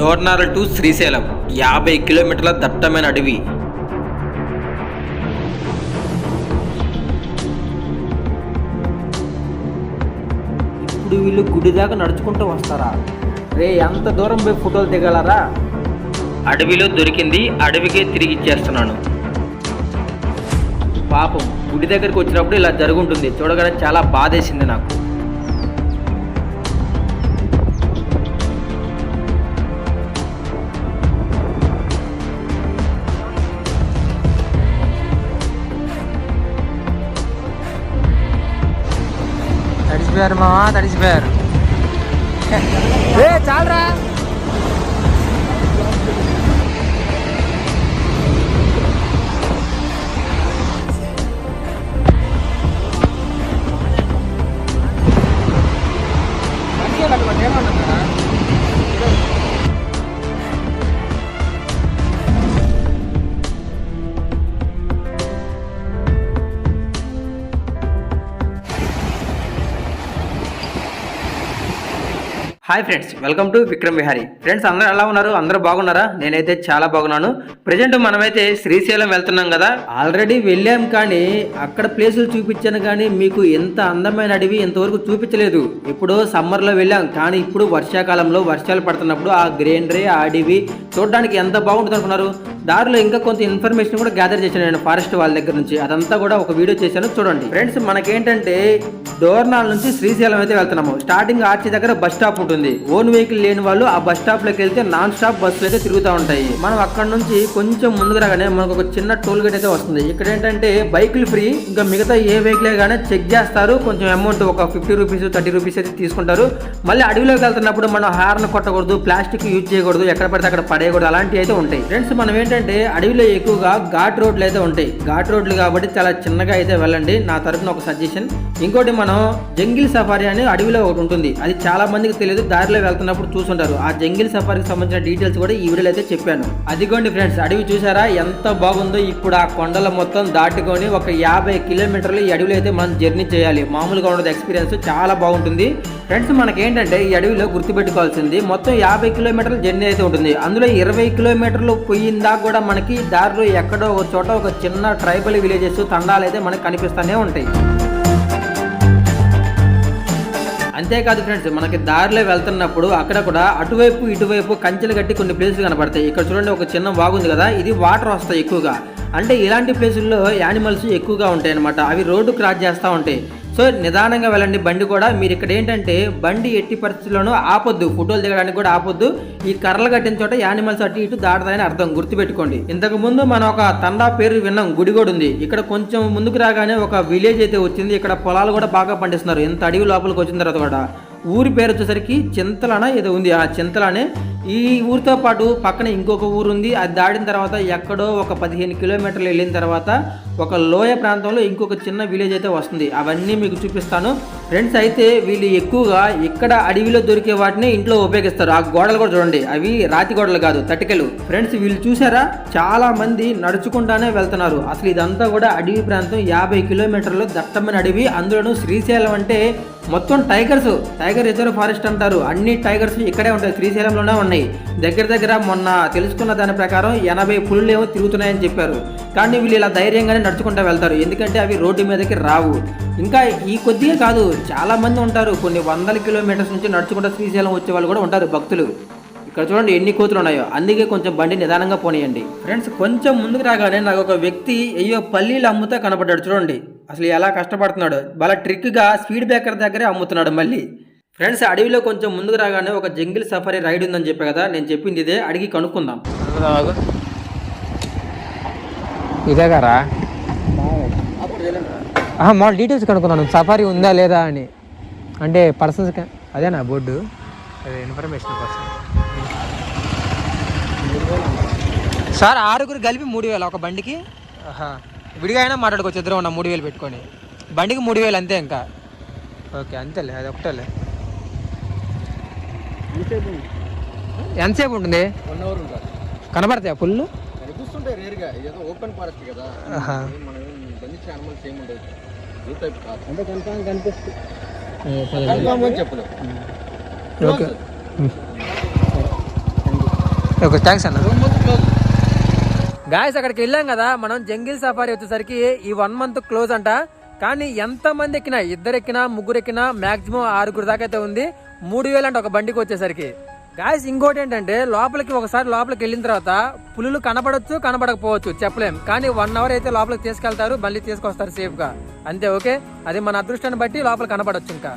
డోర్నార్ to Srisailam యాభై కిలోమీటర్ల దట్టమైన అడవి. ఇప్పుడు వీళ్ళు గుడి దాకా నడుచుకుంటూ వస్తారా? రే ఎంత దూరం పోయి ఫోటోలు దిగలరా? అడవిలో దొరికింది అడవికే తిరిగి ఇచ్చేస్తున్నాను. పాపం గుడి దగ్గరికి వచ్చినప్పుడు ఇలా జరుగుంటుంది. చూడగానే చాలా బాధేసింది నాకు. తడిసిపోయారు మావా తడిసిపోయారు ఏ చాలరా hi friends welcome to Vikram Vihari. Friends అందరూ ఎలా ఉన్నారు? అందరూ బాగున్నారా? నేనైతే చాలా బాగున్నాను. ప్రజెంట్ మనమైతే శ్రీశైలం వెళ్తున్నాం కదా. ఆల్రెడీ వెళ్ళాం కానీ అక్కడ ప్లేసులు చూపించాను కానీ మీకు ఎంత అందమైన అడవి ఇంతవరకు చూపించలేదు. ఇప్పుడు సమ్మర్లో వెళ్ళాం కానీ ఇప్పుడు వర్షాకాలంలో వర్షాలు పడుతున్నప్పుడు ఆ గ్రీనరీ ఆ అడవి చూడడానికి ఎంత బాగుంటుంది అనుకున్నారు దారిలో ఇంకా కొంత ఇన్ఫర్మేషన్ కూడా గ్యాదర్ చేశాను నేను ఫారెస్ట్ వాళ్ళ దగ్గర నుంచి. అదంతా కూడా ఒక వీడియో చేశాను. చూడండి. ఫ్రెండ్స్ మనకేంటంటే డోర్నాల్ నుంచి శ్రీశైలం అయితే వెళ్తున్నాము. స్టార్టింగ్ ఆర్చి దగ్గర బస్ స్టాప్ ఉంటుంది. ఓన్ వెహికల్ లేని వాళ్ళు ఆ బస్ స్టాప్లోకి వెళ్తే నాన్ స్టాప్ బస్సులు అయితే తిరుగుతూ ఉంటాయి. మనం అక్కడ నుంచి కొంచెం ముందుకు రాగానే మనకు ఒక చిన్న టోల్ గేట్ అయితే వస్తుంది. ఇక్కడ ఏంటంటే బైకులు ఫ్రీ ఇంకా మిగతా ఏ వెహికల్ కానీ చెక్ చేస్తారు. కొంచెం అమౌంట్ ఒక ఫిఫ్టీ రూపీస్ థర్టీ రూపీస్ అయితే తీసుకుంటారు. మళ్ళీ అడవిలోకి వెళ్తున్నప్పుడు మనం హార్న్ కొట్టకూడదు ప్లాస్టిక్ యూజ్ చేయకూడదు ఎక్కడ పడితే అక్కడ పడేయకూడదు అలాంటివి అయితే ఉంటాయి. ఫ్రెండ్స్ మనం ఏంటంటే అడవిలో ఎక్కువగా ఘాట్ రోడ్లు అయితే ఉంటాయి. ఘాట్ రోడ్లు కాబట్టి చాలా చిన్నగా అయితే వెళ్ళండి. నా తరపున ఒక సజెషన్. ఇంకోటి మనం జంగిల్ సఫారీ అని అడవిలో ఒకటి ఉంటుంది. అది చాలా మందికి తెలియదు. దారిలో వెళ్తున్నప్పుడు చూసుంటారు. ఆ జంగిల్ సఫారీకి సంబంధించిన డీటెయిల్స్ కూడా ఈ వీడియోలో అయితే చెప్పాను. అదిగోండి ఫ్రెండ్స్ అడవి చూసారా? ఎంత బాగుందో ఇప్పుడు ఆ కొండల మొత్తం దాటుకొని ఒక యాభై కిలోమీటర్లు ఈ అడవిలో అయితే మనం జర్నీ చేయాలి. మామూలుగా ఉండదు. ఎక్స్పీరియన్స్ చాలా బాగుంటుంది. ఫ్రెండ్స్ మనకి ఏంటంటే ఈ అడవిలో గుర్తుపెట్టుకోవాల్సింది మొత్తం యాభై కిలోమీటర్ల జర్నీ అయితే ఉంటుంది. అందులో ఇరవై కిలోమీటర్లు పోయిందా కూడా మనకి దారిలో ఎక్కడో ఒక చోట ఒక చిన్న ట్రైబల్ విలేజెస్ తండాలు అయితే మనకి కనిపిస్తూనే ఉంటాయి. అంతేకాదు ఫ్రెండ్స్ మనకి దారిలో వెళ్తున్నప్పుడు అక్కడ కూడా అటువైపు ఇటువైపు కంచెలు కట్టి కొన్ని ప్లేసులు కనపడతాయి. ఇక్కడ చూడండి ఒక చిన్న బాగుంది కదా ఇది వాటర్ వస్తాయి ఎక్కువగా. అంటే ఇలాంటి ప్లేసుల్లో యానిమల్స్ ఎక్కువగా ఉంటాయి అనమాట అవి రోడ్డు క్రాస్ చేస్తూ ఉంటాయి. సో నిదానంగా వెళ్ళండి. బండి కూడా మీరు ఇక్కడ ఏంటంటే బండి ఎట్టి పరిస్థితుల్లోనూ ఆపొద్దు. ఫోటోలు దిగడానికి కూడా ఆపొద్దు. ఈ కర్రలు కట్టిన చోట యానిమల్స్ అటు ఇటు దాడతాయని అర్థం. గుర్తుపెట్టుకోండి. ఇంతకు ముందు మనం ఒక తండా పేరు విన్నాం. గుడి కూడా ఉంది. ఇక్కడ కొంచెం ముందుకు రాగానే ఒక విలేజ్ అయితే వచ్చింది. ఇక్కడ పొలాలు కూడా బాగా పండిస్తున్నారు. ఎంత అడవి లోపలికి వచ్చిన తర్వాత కూడా. ఊరి పేరు వచ్చేసరికి చింతలన ఏదో ఉంది. ఆ చింతలనే ఈ ఊరితో పాటు పక్కన ఇంకొక ఊరు ఉంది. అది దాటిన తర్వాత ఎక్కడో ఒక పదిహేను కిలోమీటర్లు వెళ్ళిన తర్వాత ఒక లోయ ప్రాంతంలో ఇంకొక చిన్న విలేజ్ అయితే వస్తుంది. అవన్నీ మీకు చూపిస్తాను. ఫ్రెండ్స్ అయితే వీళ్ళు ఎక్కువగా ఇక్కడ అడవిలో దొరికే వాటిని ఇంట్లో ఉపయోగిస్తారు. ఆ గోడలు కూడా చూడండి. అవి రాతి గోడలు కాదు తటికలు. ఫ్రెండ్స్ వీళ్ళు చూసారా? చాలా మంది నడుచుకుంటానే వెళ్తున్నారు. అసలు ఇదంతా కూడా అడవి ప్రాంతం. యాభై కిలోమీటర్లు దట్టమైన అడవి. అందులోనూ శ్రీశైలం అంటే మొత్తం టైగర్స్. టైగర్ రిజర్వ్ ఫారెస్ట్ అంటారు. అన్ని టైగర్స్ ఇక్కడే ఉంటాయి. శ్రీశైలంలోనే ఉన్నాయి. దగ్గర దగ్గర మొన్న తెలుసుకున్న దాని ప్రకారం ఎనభై పులులు ఏమో తిరుగుతున్నాయని చెప్పారు. కానీ వీళ్ళు ఇలా ధైర్యంగానే నడుచుకుంటూ వెళ్తారు. ఎందుకంటే అవి రోడ్డు మీదకి రావు. ఇంకా ఈ కొద్దిగా కాదు చాలామంది ఉంటారు. కొన్ని వందల కిలోమీటర్స్ నుంచి నడుచుకుంటూ శ్రీశైలం వచ్చే వాళ్ళు కూడా ఉంటారు భక్తులు. ఇక్కడ చూడండి ఎన్ని కోతులు ఉన్నాయో. అందుకే కొంచెం బండి నిదానంగా పోనీయండి. ఫ్రెండ్స్ కొంచెం ముందుకు రాగానే నాకు ఒక వ్యక్తి అయ్యో పల్లీలు అమ్ముతా కనపడ్డాడు చూడండి. అసలు ఎలా కష్టపడుతున్నాడు. బాగా ట్రిక్గా స్పీడ్ బ్రేకర్ దగ్గరే అమ్ముతున్నాడు మళ్ళీ. ఫ్రెండ్స్ అడవిలో కొంచెం ముందుకు రాగానే ఒక జంగిల్ సఫారీ రైడ్ ఉందని చెప్పా కదా నేను చెప్పింది ఇదే. అడిగి కనుక్కుందాం. ఇదే మామూలు డీటెయిల్స్ కనుక్కున్నాను. సఫారీ ఉందా లేదా అని. అంటే పర్సన్స్ అదేనా బోర్డు. అదే ఇన్ఫర్మేషన్ కోసం. సార్ ఆరుగురు కలిపి మూడు వేలు. ఒక బండికి. విడిగా అయినా మాట్లాడుకోవచ్చు. ఇద్దరు ఉన్న. మూడు వేలు పెట్టుకొని. బండికి మూడు వేలు అంతే ఇంకా. ఓకే అంతేలే. అది ఒకటేలే. ఎంతసేపు ఉంటుంది? కనబడతాయా పుల్లు? కనిపిస్తుంటాయి రేరుగా. ఏదో ఓపెన్ ఫారెస్ట్ కదా. బంధించిన యానిమల్స్ ఏమి ఉండవు ఏ టైప్ కాదు. అంటే కన్ఫామ్ కనిపిస్తుంది. కన్ఫామ్ అని చెప్పలేవు ఓకే. థ్యాంక్స్ అన్న. గాయస్ అక్కడికి వెళ్ళాం కదా. మనం జంగిల్ సఫారీ వచ్చేసరికి ఈ వన్ మంత్ క్లోజ్ అంట. కానీ ఎంత మంది ఎక్కినా ఇద్దరు ఎక్కినా ముగ్గురు ఎక్కినా మాక్సిమం ఆరుగురు దాకా అయితే ఉంది. మూడు వేలు అంట ఒక బండికి వచ్చేసరికి. గాయస్ ఇంకోటి ఏంటంటే లోపలికి ఒకసారి లోపలికి వెళ్ళిన తర్వాత పులులు కనబడొచ్చు కనబడకపోవచ్చు చెప్పలేం. కానీ వన్ అవర్ అయితే లోపలికి తీసుకెళ్తారు మళ్ళీ తీసుకొస్తారు సేఫ్గా. అంతే ఓకే? అది మన అదృష్టాన్ని బట్టి లోపల కనబడొచ్చు ఇంకా.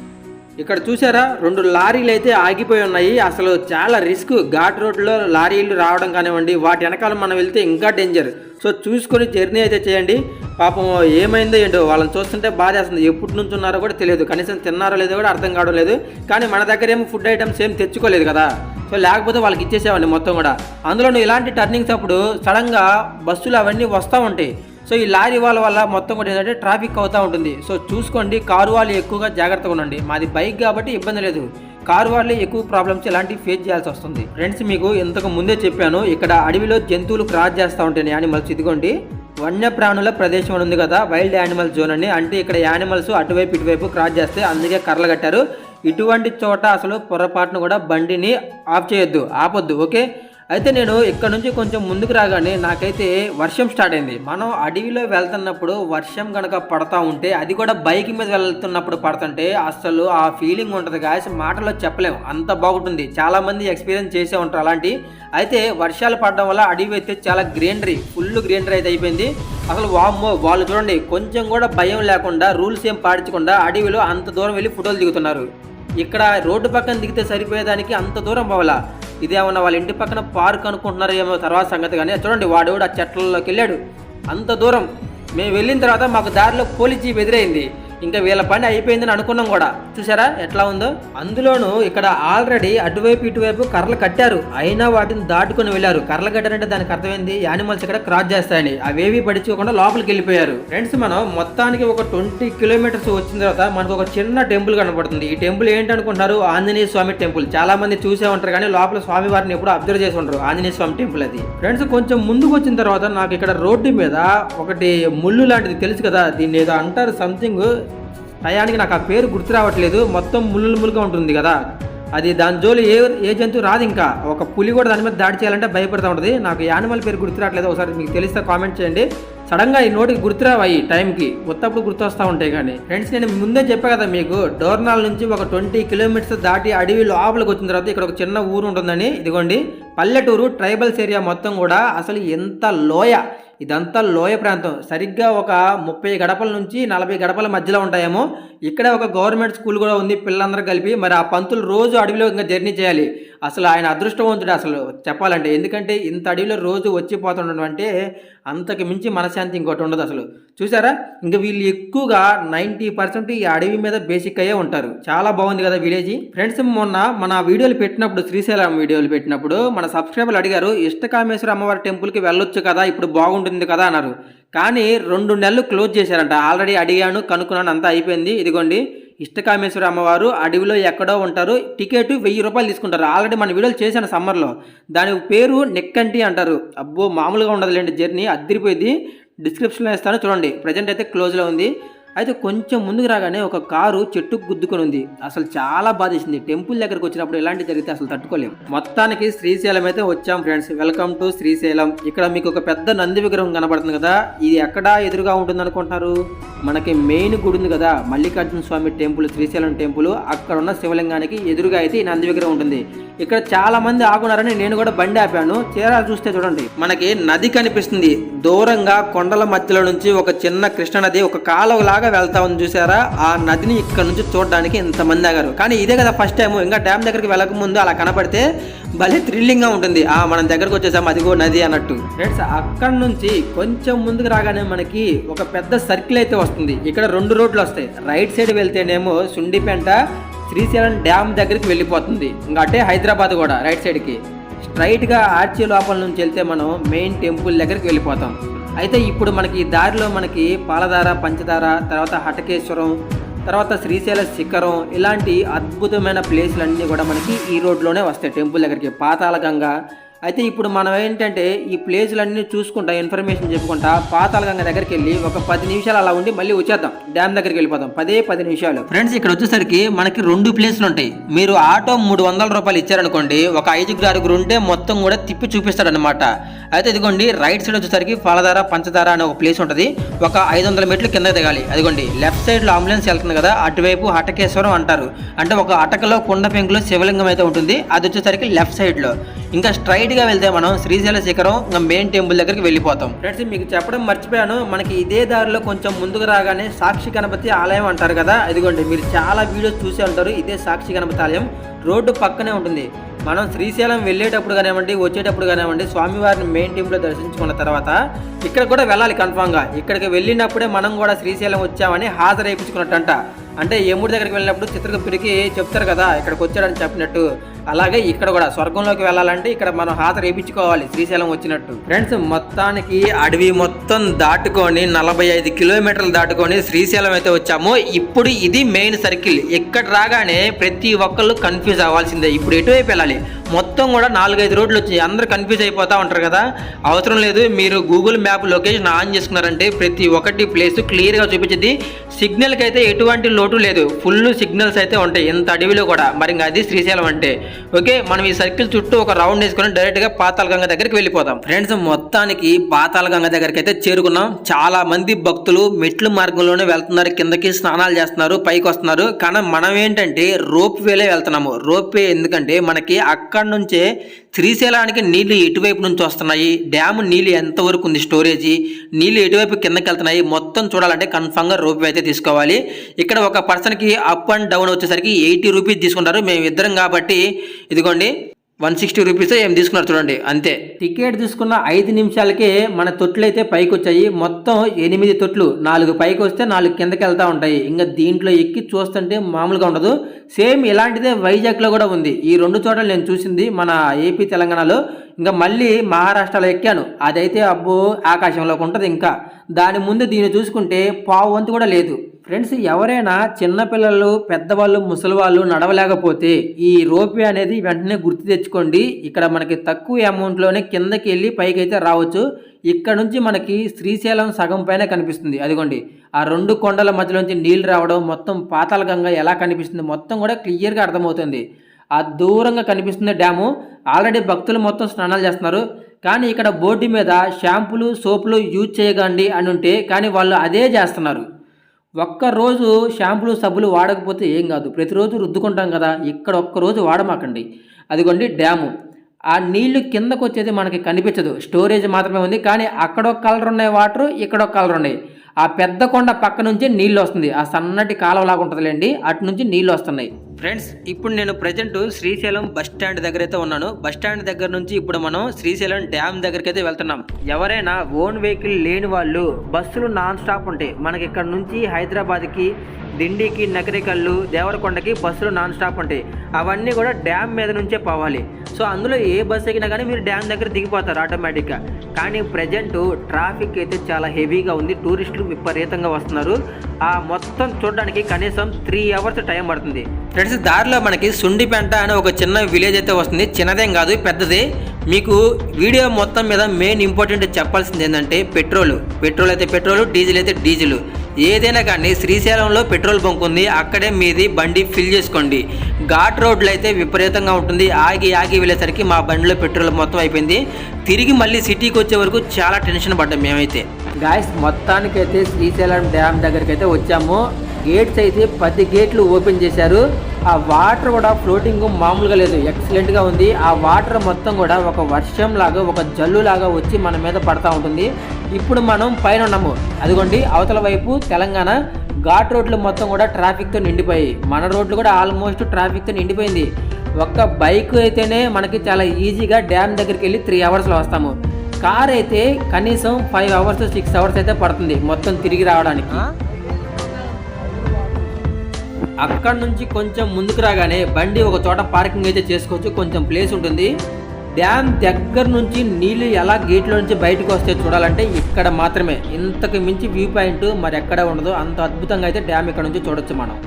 ఇక్కడ చూసారా? రెండు లారీలు అయితే ఆగిపోయి ఉన్నాయి. అసలు చాలా రిస్క్. ఘాట్ రోడ్లో లారీలు రావడం కానివ్వండి వాటి వెనకాల మనం వెళ్తే ఇంకా డేంజర్ సో చూసుకొని జర్నీ అయితే చేయండి. పాపం ఏమైందో ఏంటో వాళ్ళని చూస్తుంటే బాధేస్తుంది. ఎప్పటి నుంచి ఉన్నారో కూడా తెలియదు. కనీసం తిన్నారో లేదో కూడా అర్థం కావడం లేదు. కానీ మన దగ్గర ఏమో ఫుడ్ ఐటమ్స్ ఏం తెచ్చుకోలేదు కదా. సో లేకపోతే వాళ్ళకి ఇచ్చేసేవాడిని మొత్తం కూడా. అందులో ఇలాంటి టర్నింగ్స్ అప్పుడు సడన్గా బస్సులు అవన్నీ వస్తూ ఉంటాయి. సో ఈ లారీ వాళ్ళ వల్ల మొత్తం కూడా ఏంటంటే ట్రాఫిక్ అవుతూ ఉంటుంది. సో చూసుకోండి కారు వాళ్ళు ఎక్కువగా జాగ్రత్తగా ఉండండి. మాది బైక్ కాబట్టి ఇబ్బంది లేదు. కారు వాళ్ళు ఎక్కువ ప్రాబ్లమ్స్ ఇలాంటివి ఫేస్ చేయాల్సి వస్తుంది. ఫ్రెండ్స్ మీకు ఇంతకు ముందే చెప్పాను ఇక్కడ అడవిలో జంతువులు క్రాస్ చేస్తూ ఉంటాయి యానిమల్స్ ఇదిగోండి వన్యప్రాణుల ప్రదేశం ఉంది కదా వైల్డ్ యానిమల్ జోన్ అని. అంటే ఇక్కడ యానిమల్స్ అటువైపు ఇటువైపు క్రాస్ చేస్తే అందుకే కర్రలు కట్టారు. ఇటువంటి చోట అసలు పొరపాటును కూడా బండిని ఆఫ్ చేయొద్దు ఆపొద్దు ఓకే? అయితే నేను ఇక్కడ నుంచి కొంచెం ముందుకు రాగానే నాకైతే వర్షం స్టార్ట్ అయింది. మనం అడవిలో వెళ్తున్నప్పుడు వర్షం కనుక పడతా ఉంటే అది కూడా బైక్ మీద వెళ్తున్నప్పుడు పడుతుంటే అసలు ఆ ఫీలింగ్ ఉంటుంది గాయస్. మాటలో చెప్పలేం. అంత బాగుంటుంది. చాలా మంది ఎక్స్పీరియన్స్ చేసే ఉంటారు అలాంటి. అయితే వర్షాలు పడడం వల్ల అడవి అయితే చాలా గ్రీనరీ ఫుల్ గ్రీనరీ అయితే అయిపోయింది. అసలు వామ్మో వాళ్ళు చూడండి కొంచెం కూడా భయం లేకుండా రూల్స్ ఏం పాటించకుండా అడవిలో అంత దూరం వెళ్ళి ఫోటోలు దిగుతున్నారు. ఇక్కడ రోడ్డు పక్కన దిగితే సరిపోయేదానికి అంత దూరం పోవాలా. ఇదేమన్నా వాళ్ళ ఇంటి పక్కన పార్క్ అనుకుంటున్నారో ఏమో తర్వాత సంగతి కానీ చూడండి వాడు కూడా ఆ చెట్లలోకి వెళ్ళాడు. అంత దూరం. మేము వెళ్ళిన తర్వాత మాకు దారిలో పోలీస్ జీప్ ఎదురైంది. ఇంకా వీళ్ళ పని అయిపోయిందని అనుకున్నాం కూడా. చూసారా ఎట్లా ఉందో? అందులోనూ ఇక్కడ ఆల్రెడీ అటువైపు ఇటువైపు కర్రలు కట్టారు. అయినా వాటిని దాటుకొని వెళ్ళారు. కర్రలు కట్టారంటే దానికి అర్థమైంది యానిమల్స్ ఇక్కడ క్రాస్ చేస్తాయని. అవేవి పడిచుకోకుండా లోపలికి వెళ్ళిపోయారు. ఫ్రెండ్స్ మనం మొత్తానికి ఒక ట్వంటీ కిలోమీటర్స్ వచ్చిన తర్వాత మనకు ఒక చిన్న టెంపుల్ కనబడుతుంది ఈ టెంపుల్ ఏంటనుకుంటారు? ఆంజనేయ స్వామి టెంపుల్. చాలా మంది చూసే ఉంటారు కానీ లోపల స్వామి వారిని ఎప్పుడు అబ్జర్వ్ చేసి ఉంటారు ఆంజనేయ స్వామి టెంపుల్ అది. ఫ్రెండ్స్ కొంచెం ముందుకు వచ్చిన తర్వాత నాకు ఇక్కడ రోడ్డు మీద ఒకటి ముళ్ళు లాంటిది తెలుసు కదా? దీన్ని ఏదో అంటారు సంథింగ్ టయానికి నాకు ఆ పేరు గుర్తు రావట్లేదు. మొత్తం ముళ్ళు ములుగా ఉంటుంది కదా. అది దాని జోలు ఏ ఏ జంతువు రాదు ఇంకా. ఒక పులి కూడా దాని మీద దాడి చేయాలంటే భయపడుతూ ఉంటుంది. నాకు యానిమల్ పేరు గుర్తు రావట్లేదు. ఒకసారి మీకు తెలిస్తే కామెంట్ చేయండి. సడన్గా ఈ నోటికి గుర్తురావాయి టైంకి ఉత్తప్పుడు గుర్తు వస్తూ ఉంటాయి కానీ. ఫ్రెండ్స్ నేను ముందే చెప్పా కదా మీకు డోర్నాల్ నుంచి ఒక ట్వంటీ కిలోమీటర్స్ దాటి అడవి లోపలికి వచ్చిన తర్వాత ఇక్కడ ఒక చిన్న ఊరు ఉంటుందని. ఇదిగోండి పల్లెటూరు ట్రైబల్స్ ఏరియా మొత్తం కూడా అసలు ఎంత లోయ. ఇదంతా లోయ ప్రాంతం. సరిగ్గా ఒక ముప్పై గడపల నుంచి నలభై గడపల మధ్యలో ఉంటాయేమో. ఇక్కడ ఒక గవర్నమెంట్ స్కూల్ కూడా ఉంది పిల్లలందరూ కలిపి. మరి ఆ పంతులు రోజు అడవిలో ఇంకా జర్నీ చేయాలి. అసలు ఆయన అదృష్టవంతుడు అసలు చెప్పాలంటే. ఎందుకంటే ఇంత అడవిలో రోజు వచ్చిపోతుండడం అంటే అంతకు మించి మనశాంతి ఇంకోటి ఉండదు అసలు. చూసారా? ఇంకా వీళ్ళు ఎక్కువగా నైంటీ పర్సెంట్ ఈ అడవి మీద బేసిక్ అయ్యే ఉంటారు. చాలా బాగుంది కదా విలేజ్. ఫ్రెండ్స్ మొన్న మన వీడియోలు పెట్టినప్పుడు శ్రీశైలం వీడియోలు పెట్టినప్పుడు మన సబ్స్క్రైబర్లు అడిగారు ఇష్టకామేశ్వర అమ్మవారి టెంపుల్కి వెళ్ళొచ్చు కదా? ఇప్పుడు బాగుంటుంది కదా అన్నారు. కానీ రెండు నెలలు క్లోజ్ చేశారంట. ఆల్రెడీ అడిగాను కనుక్కున్నాను అంతా అయిపోయింది. ఇదిగోండి ఇష్టకామేశ్వర అమ్మవారు అడవిలో ఎక్కడో ఉంటారు. టికెట్ వెయ్యి రూపాయలు తీసుకుంటారు. ఆల్రెడీ మన వీడియోలు చేశాను సమ్మర్లో. దాని పేరు నెక్కంటి అంటారు. అబ్బో మామూలుగా ఉండదులేండి జర్నీ అద్దరిపోయింది. డిస్క్రిప్షన్లో ఇస్తాను చూడండి. ప్రజెంట్ అయితే క్లోజ్లో ఉంది. అయితే కొంచెం ముందుకు రాగానే ఒక కారు చెట్టుకు గుద్దుకొని ఉంది. అసలు చాలా బాధేసింది. టెంపుల్ దగ్గరకు వచ్చినప్పుడు ఇలాంటి జరిగితే అసలు తట్టుకోలేము మొత్తానికి శ్రీశైలం అయితే వచ్చాం ఫ్రెండ్స్. Welcome to Srisailam. ఇక్కడ మీకు ఒక పెద్ద నంది విగ్రహం కనబడుతుంది కదా. ఇది ఎక్కడ ఎదురుగా ఉంటుంది అనుకుంటున్నారు మనకి మెయిన్ గుడి ఉంది కదా. Mallikarjuna Swamy temple Srisailam temple. అక్కడ ఉన్న శివలింగానికి ఎదురుగా అయితే ఈ నంది విగ్రహం ఉంటుంది. ఇక్కడ చాలా మంది ఆగున్నారని నేను కూడా బండి ఆపాను. చీరా చూస్తే చూడండి. మనకి నది కనిపిస్తుంది. దూరంగా కొండల మధ్యలో నుంచి ఒక చిన్న కృష్ణ నది ఒక కాలువలాగా వెళ్తా ఉంది చూసారా? ఆ నదిని ఇక్కడ నుంచి చూడడానికి ఇంతమంది ఆగారు. కానీ ఇదే కదా ఫస్ట్ టైం ఇంకా డ్యామ్ దగ్గరికి వెళ్ళక ముందు అలా కనపడితే భలే థ్రిల్లింగ్గా ఉంటుంది. ఆ మనం దగ్గరకు వచ్చేసాం. అదిగో నది అన్నట్టు. ఫ్రెండ్స్ అక్కడ నుంచి కొంచెం ముందుకు రాగానే మనకి ఒక పెద్ద సర్కిల్ అయితే వస్తుంది. ఇక్కడ రెండు రోడ్లు వస్తాయి. రైట్ సైడ్ వెళ్తేనేమో సుండిపెంట శ్రీశైలం డ్యామ్ దగ్గరికి వెళ్ళిపోతుంది. ఇంకా అటే హైదరాబాద్ కూడా రైట్ సైడ్కి స్ట్రైట్గా ఆర్చి లోపల నుంచి వెళ్తే మనం మెయిన్ టెంపుల్ దగ్గరికి వెళ్ళిపోతాం. అయితే ఇప్పుడు మనకి ఈ దారిలో మనకి పాలధార పంచదార తర్వాత హటకేశ్వరం తర్వాత శ్రీశైల శిఖరం ఇలాంటి అద్భుతమైన ప్లేస్లన్నీ కూడా మనకి ఈ రోడ్లోనే వస్తాయి. టెంపుల్ దగ్గరికి పాతాళ గంగ అయితే ఇప్పుడు మనం ఏంటంటే ఈ ప్లేసులన్నీ చూసుకుంటా ఇన్ఫర్మేషన్ చెప్పుకుంటా పాతాళగంగ దగ్గరికి వెళ్ళి ఒక పది నిమిషాలు అలా ఉండి మళ్ళీ వచ్చేద్దాం. డ్యామ్ దగ్గరికి వెళ్ళిపోదాం. పదే పది నిమిషాలు. ఫ్రెండ్స్ ఇక్కడ వచ్చేసరికి మనకి రెండు ప్లేసులు ఉంటాయి. మీరు ఆటో మూడు వందల రూపాయలు ఇచ్చారనుకోండి ఒక ఐదుగురు ఆరుగురు ఉంటే మొత్తం కూడా తిప్పి చూపిస్తాడనమాట అయితే ఇదిగోండి రైట్ సైడ్ వచ్చేసరికి ఫలధార పంచదార అనే ఒక ప్లేస్ ఉంటుంది. ఒక ఐదు వందల మెట్లు కింద దిగాలి. అదిగోండి లెఫ్ట్ సైడ్లో అంబులెన్స్ వెళ్తుంది కదా అటువైపు హటకేశ్వరం అంటారు. అంటే ఒక అటకలో కుండ పెంకులో శివలింగం అయితే ఉంటుంది. అది వచ్చేసరికి లెఫ్ట్ సైడ్లో ఇంకా స్ట్రైట్గా వెళ్తే మనం శ్రీశైల శిఖరం ఇంకా మెయిన్ టెంపుల్ దగ్గరికి వెళ్ళిపోతాం. ఫ్రెండ్స్ మీకు చెప్పడం మర్చిపోయాను. మనకి ఇదే దారిలో కొంచెం ముందుకు రాగానే సాక్షి గణపతి ఆలయం అంటారు కదా? ఇదిగోండి మీరు చాలా వీడియోస్ చూసే ఉంటారు. ఇదే సాక్షి గణపతి ఆలయం. రోడ్డు పక్కనే ఉంటుంది. మనం శ్రీశైలం వెళ్ళేటప్పుడు కానివ్వండి వచ్చేటప్పుడు కానివ్వండి స్వామివారిని మెయిన్ టెంపుల్లో దర్శించుకున్న తర్వాత ఇక్కడ కూడా వెళ్ళాలి కన్ఫామ్గా ఇక్కడికి వెళ్ళినప్పుడే మనం కూడా శ్రీశైలం వచ్చామని హాజరైపించుకున్నట్టంట అంటే యముడి దగ్గరికి వెళ్ళినప్పుడు చిత్రగుప్తుడికి చెప్తారు కదా ఇక్కడికి వచ్చాడని చెప్పినట్టు. అలాగే ఇక్కడ కూడా స్వర్గంలోకి వెళ్ళాలంటే ఇక్కడ మనం హాత వేయించుకోవాలి శ్రీశైలం వచ్చినట్టు. ఫ్రెండ్స్ మొత్తానికి అడవి మొత్తం దాటుకొని నలభై ఐదు కిలోమీటర్లు దాటుకొని శ్రీశైలం అయితే వచ్చాము. ఇప్పుడు ఇది మెయిన్ సర్కిల్. ఇక్కడ రాగానే ప్రతి ఒక్కళ్ళు కన్ఫ్యూజ్ అవ్వాల్సిందే. ఇప్పుడు ఎటువైపు వెళ్ళాలి? మొత్తం కూడా నాలుగైదు రోడ్లు వచ్చాయి. అందరూ కన్ఫ్యూజ్ అయిపోతూ ఉంటారు కదా. అవసరం లేదు మీరు గూగుల్ మ్యాప్ లొకేషన్ ఆన్ చేసుకున్నారంటే ప్రతి ఒక్కటి ప్లేస్ క్లియర్గా చూపించింది. సిగ్నల్కి అయితే ఎటువంటి లోటు లేదు. ఫుల్ సిగ్నల్స్ అయితే ఉంటాయి. ఇంత అడవిలో కూడా. మరి అది శ్రీశైలం అంటే. ఓకే మనం ఈ సర్కిల్ చుట్టూ ఒక రౌండ్ వేసుకొని డైరెక్ట్గా పాతాళగంగ దగ్గరికి వెళ్ళిపోదాం ఫ్రెండ్స్ మొత్తానికి పాతాళగంగ దగ్గరికి అయితే చేరుకున్నాం. చాలా మంది భక్తులు మెట్లు మార్గంలోనే వెళ్తున్నారు కిందకి స్నానాలు చేస్తున్నారు పైకి వస్తున్నారు. కానీ మనం ఏంటంటే రోప్ వేలే వెళ్తున్నాము. రోప్ వే ఎందుకంటే మనకి అక్కడ నుంచే శ్రీశైలానికి నీళ్ళు ఎటువైపు నుంచి వస్తున్నాయి డ్యామ్ నీళ్ళు ఎంతవరకు ఉంది స్టోరేజీ నీళ్ళు ఎటువైపు కిందకి వెళ్తున్నాయి మొత్తం చూడాలంటే కన్ఫామ్గా రోప్ అయితే తీసుకోవాలి. ఇక్కడ ఒక పర్సన్కి అప్ అండ్ డౌన్ వచ్చేసరికి ఎయిటీ రూపీస్ తీసుకుంటారు. మేము ఇద్దరం కాబట్టి ఇదిగోండి వన్ సిక్స్టీ రూపీస్ ఏం తీసుకున్నారు చూడండి అంతే. టికెట్ తీసుకున్న ఐదు నిమిషాలకే మన తొట్లు అయితే పైకి వచ్చాయి మొత్తం ఎనిమిది తొట్లు నాలుగు పైకి వస్తే నాలుగు కిందకి వెళ్తా ఉంటాయి. ఇంకా దీంట్లో ఎక్కి చూస్తుంటే మామూలుగా ఉండదు. సేమ్ ఇలాంటిదే వైజాగ్లో కూడా ఉంది. ఈ రెండు చోట్ల నేను చూసింది మన ఏపీ తెలంగాణలో. ఇంకా మళ్ళీ మహారాష్ట్రలో ఎక్కాను. అదైతే అబ్బో ఆకాశంలోకి ఉంటుంది ఇంకా. దాని ముందు దీన్ని చూసుకుంటే పావు వంతు కూడా లేదు. ఫ్రెండ్స్ ఎవరైనా చిన్నపిల్లలు పెద్దవాళ్ళు ముసలి వాళ్ళు నడవలేకపోతే ఈ రోపే అనేది వెంటనే గుర్తు తెచ్చుకోండి. ఇక్కడ మనకి తక్కువ అమౌంట్లోనే కిందకి వెళ్ళి పైకి అయితే రావచ్చు. ఇక్కడ నుంచి మనకి శ్రీశైలం సగం పైన కనిపిస్తుంది. అదిగోండి ఆ రెండు కొండల మధ్యలోంచి నీళ్ళు రావడం మొత్తం పాతాళగంగ ఎలా కనిపిస్తుంది మొత్తం కూడా క్లియర్గా అర్థమవుతుంది. ఆ దూరంగా కనిపిస్తుంది డ్యాము. ఆల్రెడీ భక్తులు మొత్తం స్నానాలు చేస్తున్నారు. కానీ ఇక్కడ బోర్డు మీద షాంపులు సోపులు యూజ్ చేయకండి అని ఉంటే కానీ వాళ్ళు అదే చేస్తున్నారు. ఒక్క రోజు షాంపులు సబ్బులు వాడకపోతే ఏం కాదు. ప్రతిరోజు రుద్దుకుంటాం కదా ఇక్కడ ఒక్క రోజు వాడమాకండి. అదిగోండి డ్యాము. ఆ నీళ్ళు కిందకు వచ్చేది మనకి కనిపించదు. స్టోరేజ్ మాత్రమే ఉంది కానీ అక్కడొక కలర్ ఉన్నాయి వాటర్ ఇక్కడొక కలర్ ఉన్నాయి. ఆ పెద్ద కొండ పక్క నుంచే నీళ్ళు వస్తుంది. ఆ సన్నటి కాలువలాగా ఉంటుందిలేండి. అటు నుంచి నీళ్ళు వస్తున్నాయి. ఫ్రెండ్స్ ఇప్పుడు నేను ప్రజెంట్ శ్రీశైలం బస్ స్టాండ్ దగ్గర అయితే ఉన్నాను. బస్ స్టాండ్ దగ్గర నుంచి ఇప్పుడు మనం శ్రీశైలం డ్యామ్ దగ్గరికి అయితే వెళ్తున్నాం. ఎవరైనా ఓన్ వెహికల్ లేని వాళ్ళు బస్సులు నాన్ స్టాప్ ఉంటాయి మనకి ఇక్కడ నుంచి హైదరాబాద్కి దిండికి నకరికల్లు దేవరకొండకి బస్సులు నాన్ స్టాప్ ఉంటాయి. అవన్నీ కూడా డ్యామ్ మీద నుంచే పోవాలి. సో అందులో ఏ బస్సు ఎక్కినా కానీ మీరు డ్యామ్ దగ్గర దిగిపోతారు ఆటోమేటిక్గా. కానీ ప్రజెంట్ ట్రాఫిక్ అయితే చాలా హెవీగా ఉంది. టూరిస్టులు విపరీతంగా వస్తున్నారు. ఆ మొత్తం చూడడానికి కనీసం త్రీ అవర్స్ టైం పడుతుంది. ఫ్రెండ్స్ దారిలో మనకి సుండిపెంట అనే ఒక చిన్న విలేజ్ అయితే వస్తుంది. చిన్నదేం కాదు పెద్దది. మీకు వీడియో మొత్తం మీద మెయిన్ ఇంపార్టెంట్ చెప్పాల్సింది ఏంటంటే పెట్రోల్. పెట్రోల్ అయితే పెట్రోల్ డీజిల్ అయితే డీజిల్. ఏదైనా కానీ శ్రీశైలంలో పెట్రోల్ బంక్ ఉంది అక్కడే మీది బండి ఫిల్ చేసుకోండి. ఘాట్ రోడ్లు అయితే విపరీతంగా ఉంటుంది. ఆగి ఆగి వెళ్ళేసరికి మా బండిలో పెట్రోల్ మొత్తం అయిపోయింది. తిరిగి మళ్ళీ సిటీకి వచ్చే వరకు చాలా టెన్షన్ పడ్డాం మేమైతే. గాయస్ మొత్తానికైతే శ్రీశైలం డ్యామ్ దగ్గరికి అయితే వచ్చాము. గేట్స్ అయితే పది గేట్లు ఓపెన్ చేశారు. ఆ వాటర్ కూడా ఫ్లోటింగ్ మామూలుగా లేదు. ఎక్సలెంట్గా ఉంది. ఆ వాటర్ మొత్తం కూడా ఒక వర్షం లాగా ఒక జల్లు లాగా వచ్చి మన మీద పడతా ఉంటుంది. ఇప్పుడు మనం పైన ఉన్నాము. అదిగోండి అవతల వైపు తెలంగాణ. ఘాట్ రోడ్లు మొత్తం కూడా ట్రాఫిక్తో నిండిపోయి మన రోడ్లు కూడా ఆల్మోస్ట్ ట్రాఫిక్తో నిండిపోయింది. ఒక్క బైక్ అయితేనే మనకి చాలా ఈజీగా డ్యామ్ దగ్గరికి వెళ్ళి త్రీ అవర్స్లో వస్తాము. కార్ అయితే కనీసం ఫైవ్ అవర్స్ సిక్స్ అవర్స్ అయితే పడుతుంది మొత్తం తిరిగి రావడానికి. అక్కడ నుంచి కొంచెం ముందుకు రాగానే బండి ఒక చోట పార్కింగ్ అయితే చేసుకోవచ్చు. కొంచెం ప్లేస్ ఉంటుంది. డ్యామ్ దగ్గర నుంచి నీళ్ళు ఎలా గేట్లో నుంచి బయటకు వస్తే చూడాలంటే ఇక్కడ మాత్రమే. ఇంతకు మించి వ్యూ పాయింట్ మరి ఎక్కడ ఉండదు అంత అద్భుతంగా అయితే డ్యామ్ ఇక్కడ నుంచి చూడొచ్చు మనం.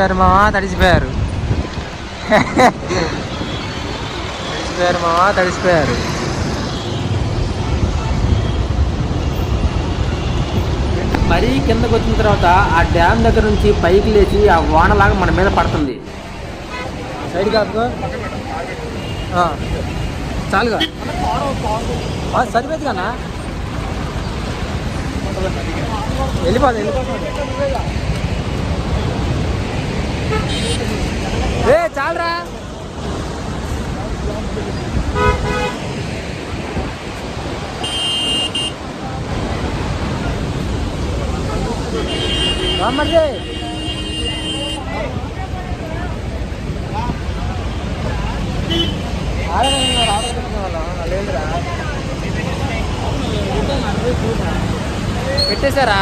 తడిసిపోయారు మావా? తడిసిపోయారు. తడిసిపోయారు మావా? తడిసిపోయారు. మరీ కిందకు వచ్చిన తర్వాత ఆ డ్యామ్ దగ్గర నుంచి పైకి లేచి ఆ వానలాగా మన మీద పడుతుంది. సైడ్ కాదు చాలుగా. ఆ, సరిపోయింది కన్నా వెళ్ళిపోదు వెళ్ళిపోతుంది ఏ చాలరా. లేదురా పెట్టేశారా?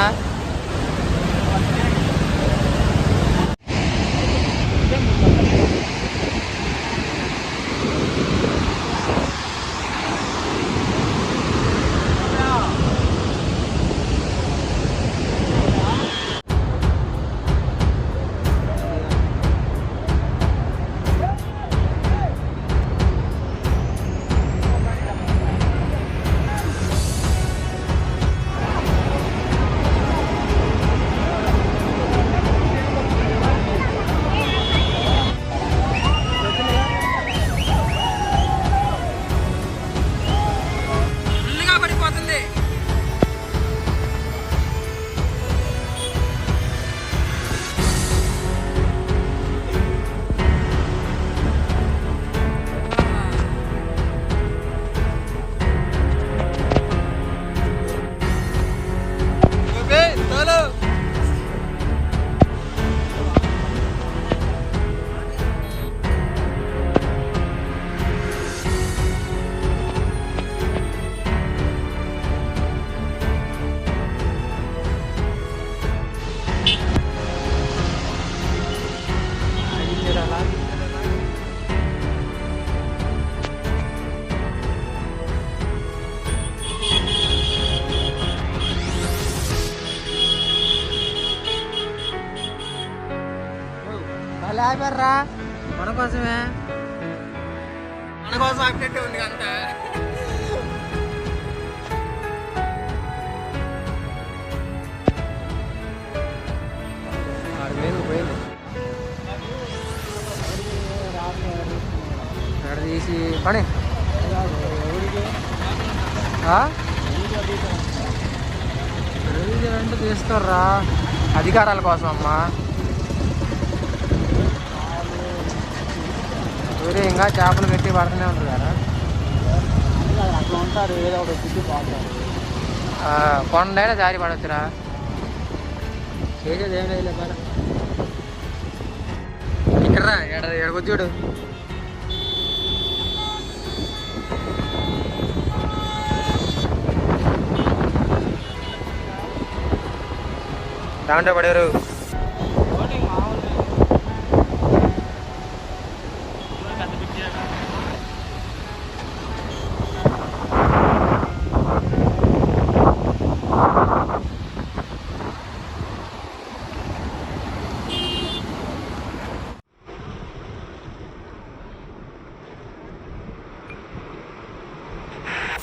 ఆపారా మన కోసమే? మన కోసం ఆపినట్టే ఉంది అంత. తీసి పని అంటే తీస్తారా? అధికారాల కోసం అమ్మా. వేరే ఇంకా చేపలు పెట్టి పడుతూనే ఉంటారు కదా. అట్లా ఉంటారు ఏదో ఒకటి పోతారు ఆ, కొండైనా జారి పడొచ్చురా. చేసేది ఏం లేదు ఇక్కడ ఎడ ఎడకొచ్చుడు దాంట్లో పడారు.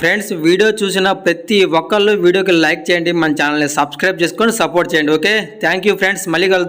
ఫ్రెండ్స్ వీడియో చూసిన ప్రతి ఒక్కళ్ళు వీడియోకి లైక్ చేయండి మన ఛానల్ని సబ్స్క్రైబ్ చేసుకొని సపోర్ట్ చేయండి ఓకే? థ్యాంక్ యూ ఫ్రెండ్స్ మళ్ళీ కలుద్దాం.